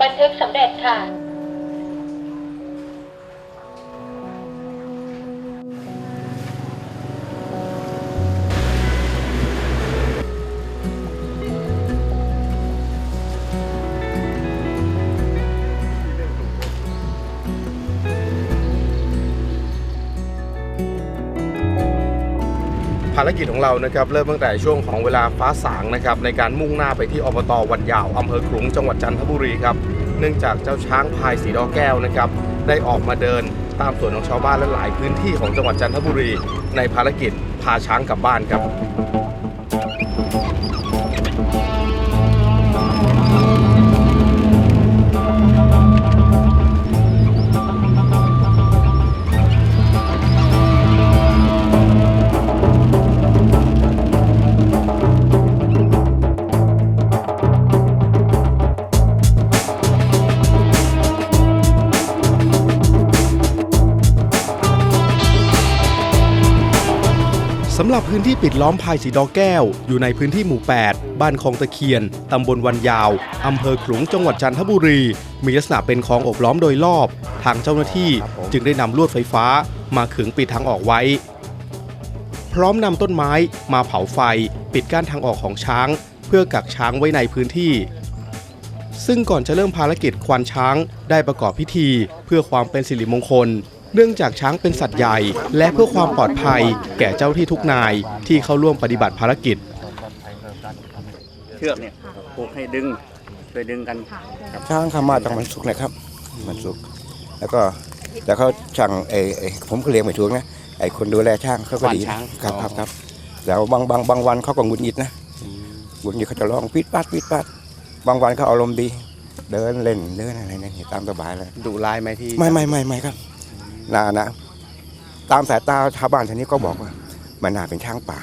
บันทึกสำเร็จค่ะารกิจของเรานะครับเริ่มตั้งแต่ช่วงของเวลาฟ้าสางนะครับในการมุ่งหน้าไปที่อบตวันยาวอำเภอขลุงจังหวัดจันทบุรีครับเนื่องจากเจ้าช้างพายสีดอแก้วนะครับได้ออกมาเดินตามสวนของชาวบ้านและหลายพื้นที่ของจังหวัดจันทบุรี ในภารกิจพาช้างกลับบ้านครับำหรับพื้นที่ปิดล้อมพายสีดอแก้ว อยู่ในพื้นที่หมู่ 8 บ้านคลองตะเคียน ตำบลวันยาว อำเภอขลุงจังหวัดจันทบุรี มีลักษณะเป็นคลองโอบล้อมโดยรอบ ทางเจ้าหน้าที่จึงได้นำลวดไฟฟ้า มาขึงปิดทางออกไว้ พร้อมนำต้นไม้มาเผาไฟ ปิดกั้นทางออกของช้าง เพื่อกักช้างไว้ในพื้นที่ ซึ่งก่อนจะเริ่มภารกิจควานช้างได้ประกอบพิธี เพื่อความเป็นสิริมงคล เนื่องจากช้างเป็นสัตว์ใหญ่ และเพื่อความปลอดภัย แก่เจ้าที่ทุกนายที่เข้าร่วมปฏิบัติภารกิจ เชือกเนี่ยผูกให้ดึงไปดึงกันช้างเขามาจากมันสุกร์นะครับ มันสุกร์แล้วก็แล้วเขาช่างไอ้ไอ้ผมก็เลี้ยงไม่ถูกนะไอ้คนดูแลช้างเขาก็ดีควานช้างครับครับครับแล้วบางบางบางวันเขาก็หงุดหงิดนะหงุดหงิดเขาจะร้องปิดปัดปิดปัด บางวันเขาอารมณ์ดี เดินเล่นเดินอะไรเนี่ยตามสบายเลยดุร้ายไหมที่ไม่ไม่ไม่ไม่ครับ นานะ ตามสายตาชาวบ้านทีนี้ก็บอกว่า มันน่าเป็นช้างป่า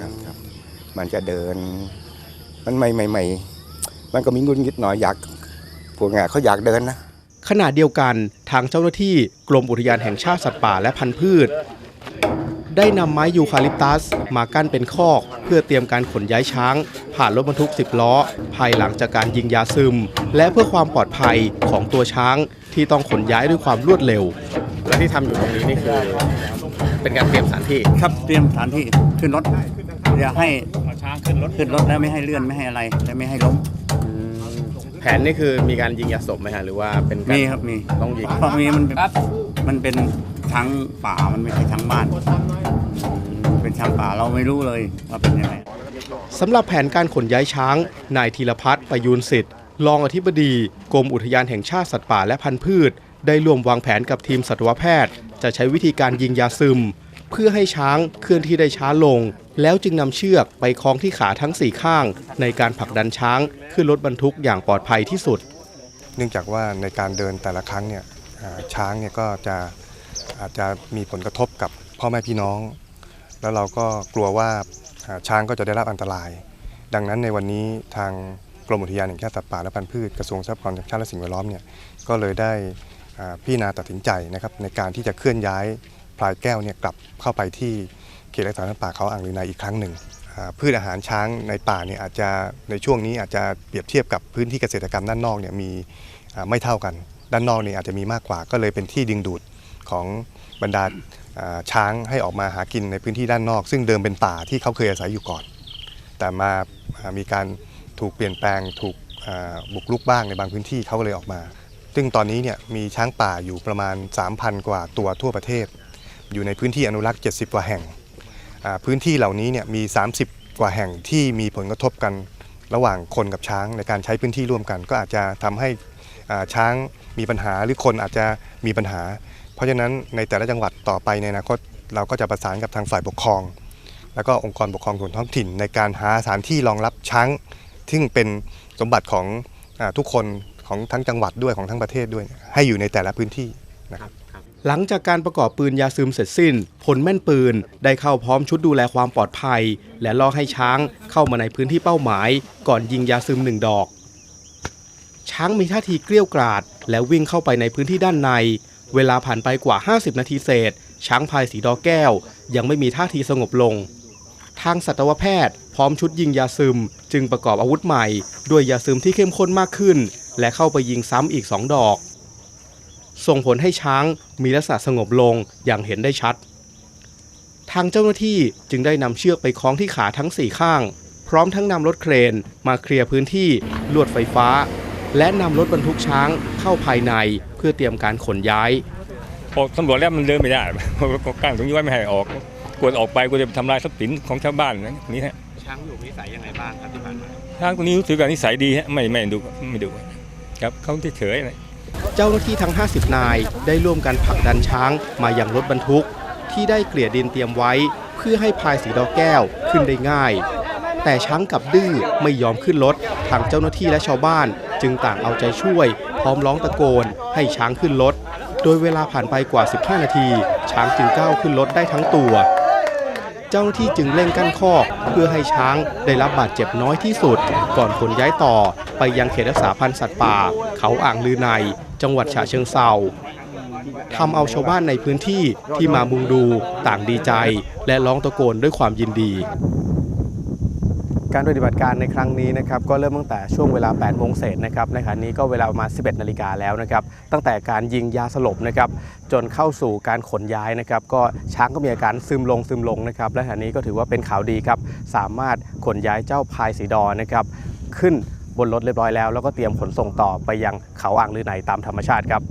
ครับครับมันจะเดิน มันไม่ไม่ไม่มันก็มีงุนงิดหน่อยอยากพวกงานเขาอยากเดินนะขณะเดียวกันทางเจ้าหน้าที่กรมอุทยานแห่งชาติสัตว์ป่าและพันธุ์พืช ได้นำไม้ยูคาลิปตัสมากั้นเป็นคอก เพื่อเตรียมการขนย้ายช้าง ผ่านรถบรรทุก 10 ล้อ ภายหลังจากการยิงยาซึม และเพื่อความปลอดภัยของตัวช้างที่ต้องขนย้ายด้วยความรวดเร็ว และที่ทำอยู่ตรงนี้นี่คือ เป็นการเตรียมสถานที่ครับเตรียมสถานที่ขึ้นรถอย่าให้ช้างขึ้นรถขึ้นรถแล้วไม่ให้เลื่อนไม่ให้อะไรและไม่ให้ล้ม แผนนี่คือมีการยิงยาสลบไหมฮะหรือว่าเป็นการมีครับมี ต้องยิงเพราะมีมันเป็นมันเป็นช้างป่ามันไม่ใช่ช้างบ้าน เป็นช้างป่าเราไม่รู้เลยว่าเป็นยังไง สำหรับแผนการขนย้ายช้าง นายธีรพัฒน์ประยูนสิทธิ์ รองอธิบดีกรมอุทยานแห่งชาติสัตว์ป่าและพันธุ์พืช ได้ร่วมวางแผนกับทีมสัตวแพทย์ จะใช้วิธีการยิงยาซึม เพื่อให้ช้างเคลื่อนที่ได้ช้าลง แล้วจึงนำเชือกไปคล้องที่ขาทั้งสี่ข้าง ในการผลักดันช้างขึ้นรถบรรทุกอย่างปลอดภัยที่สุด เนื่องจากว่าในการเดินแต่ละครั้งเนี่ยช้างเนี่ยก็จะอาจจะมีผลกระทบกับพ่อแม่พี่น้อง แล้วเราก็กลัวว่าช้างก็จะได้รับอันตราย ดังนั้นในวันนี้ทางกรมอุทยานแห่งชาติสัตว์ป่าและพันธุ์พืชกระทรวงทรัพยากรธรรมชาติและสิ่งแวดล้อมเนี่ยก็เลยได้ พิจารณาตัดสินใจนะครับในการที่จะเคลื่อนย้ายพลายแก้วเนี่ยกลับเข้าไปที่เขตรักษาพันธุ์ป่าเขาอ่างลือในอีกครั้งหนึ่งพืชอาหารช้างในป่าเนี่ยอาจจะในช่วงนี้อาจจะเปรียบเทียบกับพื้นที่เกษตรกรรมด้านนอกเนี่ยมีไม่เท่ากัน ด้านนอกเนี่ยอาจจะมีมากกว่าก็เลยเป็นที่ดึงดูดของบรรดาช้างให้ออกมาหากินในพื้นที่ด้านนอก ซึ่งเดิมเป็นป่าที่เขาเคยอาศัยอยู่ก่อน แต่มามีการถูกเปลี่ยนแปลงถูกบุกรุกบ้างในบางพื้นที่เขาก็เลยออกมา ซึ่งตอนนี้เนี่ยมีช้างป่าอยู่ประมาณ 3,000 กว่าตัวทั่วประเทศ อยู่ในพื้นที่อนุรักษ์ 70 กว่าแห่ง พื้นที่เหล่านี้เนี่ยมี 30 กว่าแห่งที่มีผลกระทบกันระหว่างคนกับช้างในการใช้พื้นที่ร่วมกัน ก็อาจจะทำให้ช้างมีปัญหาหรือคนอาจจะมีปัญหา เพราะฉะนั้นในแต่ละจังหวัดต่อไปในอนาคตเราก็จะประสานกับทางฝ่ายปกครอง แล้วก็องค์กรปกครองส่วนท้องถิ่น ในการหาสถานที่รองรับช้าง ซึ่งเป็นสมบัติของอทุกคน ของทั้งจังหวัดด้วยของทั้งประเทศด้วย ให้อยู่ในแต่ละพื้นที่นะครับหลังจากการประกอบปืนยาซึมเสร็จสิ้น พลแม่นปืนได้เข้าพร้อมชุดดูแลความปลอดภัย และล่อให้ช้างเข้ามาในพื้นที่เป้าหมาย ก่อนยิงยาซึมหนึ่งดอก ช้างมีท่าทีเกลี้ยวกราด และวิ่งเข้าไปในพื้นที่ด้านใน เวลาผ่านไปกว่า 50 นาทีเศษ ช้างพายสีดอแก้ว ยังไม่มีท่าทีสงบลง ทางสัตวแพทย์ พร้อมชุดยิงยาซึม จึงประกอบอาวุธใหม่ ด้วยยาซึมที่เข้มข้นมากขึ้น และเข้าไปยิงซ้ำอีกสองดอก ส่งผลให้ช้างมีลักษณะสงบลงอย่างเห็นได้ชัด ทางเจ้าหน้าที่จึงได้นำเชือกไปคล้องที่ขาทั้งสี่ข้าง พร้อมทั้งนำรถเครนมาเคลียร์พื้นที่ลวดไฟฟ้า และนำรถบรรทุกช้างเข้าภายในเพื่อเตรียมการขนย้ายพอตำรวจแล้วมันเดินไม่ได้ก็กั้นตรงนี้ไว้ไม่ให้ออกกลัวออกไปกลัวจะทำลายทรัพย์สินของชาวบ้านนะนี่ฮะช้างอยู่นิสัยยังไงบ้างครับที่ผ่านมาช้างตัวนี้รู้สึกว่านิสัยดีฮะไม่ไม่ดุไม่ดุ ครับเขาเฉยๆนะเจ้าหน้าที่ทั้ง 50 นายได้ร่วมกันผลักดันช้างมายังรถบรรทุก ที่ได้เกลี่ยดินเตรียมไว้ เพื่อให้พายสีดอกแก้วขึ้นได้ง่าย แต่ช้างกับดื้อไม่ยอมขึ้นรถทางเจ้าหน้าที่และชาวบ้าน จึงต่างเอาใจช่วย พร้อมร้องตะโกน ให้ช้างขึ้นรถโดยเวลาผ่านไปกว่า 15 นาที ช้างจึงก้าวขึ้นรถได้ทั้งตัว เจ้าหน้าที่จึงเร่งกั้นคอกเพื่อให้ช้างได้รับบาดเจ็บน้อยที่สุด ก่อนขนย้ายต่อไปยังเขตรักษาพันธุ์สัตว์ป่า เขาอ่างลือใน จังหวัดฉะเชิงเซาทำเอาชาวบ้านในพื้นที่ที่มามุงดูต่างดีใจ และร้องตะโกนด้วยความยินดี การปฏิบัติการในครั้งนี้นะครับก็เริ่มตั้งแต่ช่วงเวลา8โมงเศษนะครับในขณะนี้ก็เวลาประมาณ 11 นาฬิกาแล้วนะครับตั้งแต่การยิงยาสลบนะครับจนเข้าสู่การขนย้ายนะครับก็ช้างก็มีอาการซึมลงซึมลงนะครับและขณะนี้ก็ถือว่าเป็นข่าวดีครับสามารถขนย้ายเจ้าพายสีดอนะครับขึ้นบนรถเรียบร้อยแล้ว แล้วก็เตรียมขนส่งต่อไปยังเขาอ่างลือไหนตามธรรมชาติครับ